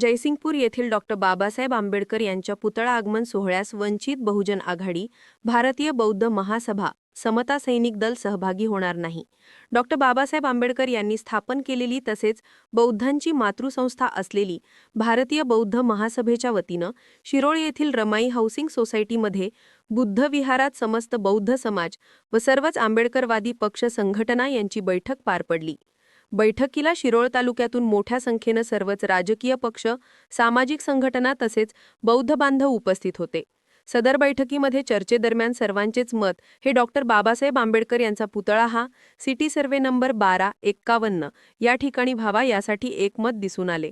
जयसिंगपूर येथील डॉक्टर बाबासाहेब आंबेडकर यांच्या पुतळा आगमन सोहळ्यास वंचित बहुजन आघाडी भारतीय बौद्ध महासभा समता सैनिक दल सहभागी होणार नाही. डॉक्टर बाबासाहेब आंबेडकर यांनी स्थापन केलेली तसेच बौद्धांची मातृसंस्था असलेली भारतीय बौद्ध महासभेच्या वतीनं शिरोळ येथील रमाई हाऊसिंग सोसायटीमध्ये बुद्ध विहारात समस्त बौद्ध समाज व सर्वच आंबेडकरवादी पक्ष संघटना यांची बैठक पार पडली. बैठकीला शिरोळ तालुक्यातून मोठ्या संख्येनं सर्वच राजकीय पक्ष सामाजिक संघटना तसेच बौद्ध बांधव उपस्थित होते. सदर बैठकीमध्ये चर्चेदरम्यान सर्वांचेच मत हे डॉक्टर बाबासाहेब आंबेडकर यांचा पुतळा हा सिटी सर्वे नंबर बारा एक्कावन्न या ठिकाणी व्हावा यासाठी एकमत दिसून आले.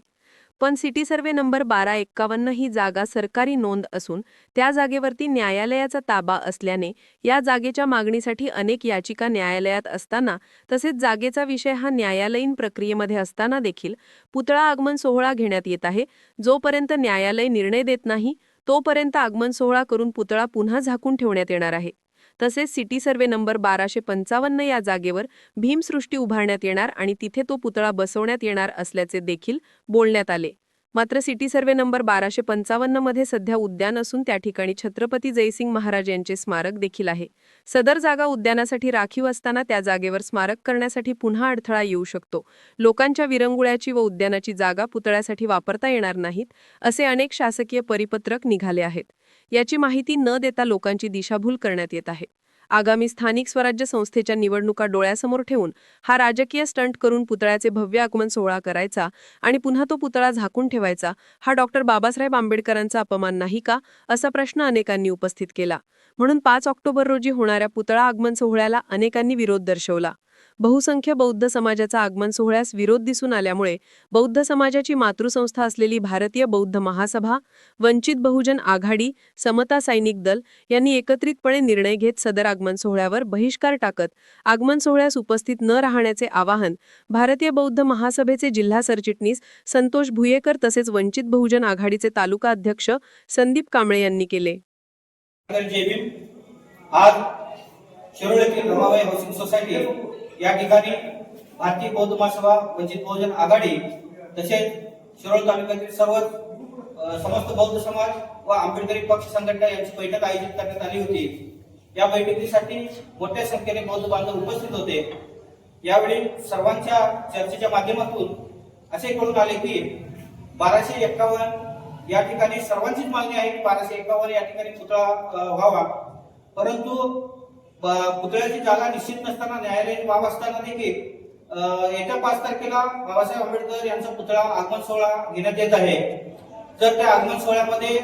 पण सिटी सर्वे नंबर बारा एक्कावन्न ही जागा सरकारी नोंद असून त्या जागेवरती न्यायालयाचा ताबा असल्याने या जागेच्या मागणीसाठी अनेक याचिका न्यायालयात असताना तसेच जागेचा विषय हा न्यायालयीन प्रक्रियेमध्ये असताना देखील पुतळा आगमन सोहळा घेण्यात येत आहे. जोपर्यंत न्यायालय निर्णय देत नाही तोपर्यंत आगमन सोहळा करून पुतळा पुन्हा झाकून ठेवण्यात येणार आहे. तसेच सिटी सर्वे नंबर बाराशे पंचावन्न या जागेवर भीमसृष्टी उभारण्यात येणार आणि तिथे तो पुतळा बसवण्यात येणार असल्याचे देखील बोलण्यात आले. मात्र सिटी सर्वे नंबर बाराशे पंचावन्नमध्ये सध्या उद्यान असून त्या ठिकाणी छत्रपती जयसिंग महाराज यांचे स्मारक देखील आहे. सदर जागा उद्यानासाठी राखीव असताना त्या जागेवर स्मारक करण्यासाठी पुन्हा अडथळा येऊ शकतो. लोकांच्या विरंगुळ्याची व उद्यानाची जागा पुतळ्यासाठी वापरता येणार नाहीत असे अनेक शासकीय परिपत्रक निघाले आहेत. याची माहिती न देता लोकांची दिशाभूल करण्यात येत आहे. आगामी स्थानिक स्वराज्य संस्थेच्या निवडणुका डोळ्यासमोर ठेवून हा राजकीय स्टंट करून पुतळ्याचे भव्य आगमन सोहळा करायचा आणि पुन्हा तो पुतळा झाकून ठेवायचा हा डॉक्टर बाबासाहेब आंबेडकरांचा अपमान नाही का? असा प्रश्न अनेकांनी उपस्थित केला. म्हणून पाच ऑक्टोबर रोजी होणाऱ्या पुतळा आगमन सोहळ्याला अनेकांनी विरोध दर्शवला. बहुसंख्य बौद्ध समाजाचा आगमन सोहळ्यास विरोध दिसून आल्यामुळे बौद्ध समाजाची मातृसंस्था असलेली भारतीय बौद्ध महासभा वंचित बहुजन आघाडी समता सैनिक दल यांनी एकत्रितपणे निर्णय घेत सदर आगमन सोहळ्यावर बहिष्कार टाकत आगमन सोहळ्यास उपस्थित न राहण्याचे आवाहन भारतीय बौद्ध महासभेचे जिल्हा सरचिटणीस संतोष भुयेकर तसेच वंचित बहुजन आघाडीचे तालुका अध्यक्ष संदीप कांबळे यांनी केले. आज शिरोळ येथील रमाबाई हाऊसिंग सोसायटी या ठिकाणी भारतीय बौद्ध महासभा वंचित बहुजन आघाडी तसेच शिरोळ तालुक्यातील सर्व समस्त बौद्ध समाज व आंबेडकरी पक्ष संघटना यांची बैठक आयोजित करण्यात आली होती. या बैठकीसाठी मोठ्या संख्येने बौद्ध बांधव उपस्थित होते. यावेळी सर्वांच्या चर्चेच्या माध्यमातून असे कळून आले की बाराशे एक्कावन्न या ठिकाणी सर्वांचीच मागणी आहे की बाराशे एकावन्न या ठिकाणी पुतळा व्हावा. परंतु पुतळ्याची जागा निश्चित नसताना न्यायालयीन बाब असताना देखील येत्या पाच तारखेला बाबासाहेब आंबेडकर यांचा पुतळा आगमन सोहळा घेण्यात येत आहे. जर त्या आगमन सोहळ्यामध्ये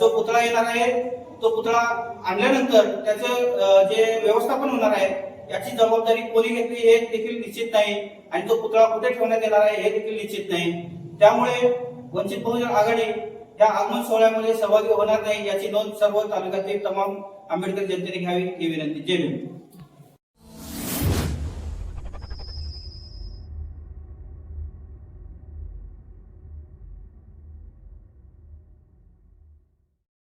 जो पुतळा येणार आहे तो पुतळा आणल्यानंतर त्याचं जे व्यवस्थापन होणार आहे याची जबाबदारी कोणी घेतली हे देखील निश्चित नाही आणि तो पुतळा कुठे ठेवण्यात येणार आहे हे देखील निश्चित नाही. त्यामुळे वंचित बहुजन आघाडी या आगमन सोहळ्यामध्ये सहभागी होणार नाही याची नोंद सर्व तालुक्यातील तमाम आंबेडकर जनतेने घ्यावी ही विनंती. जय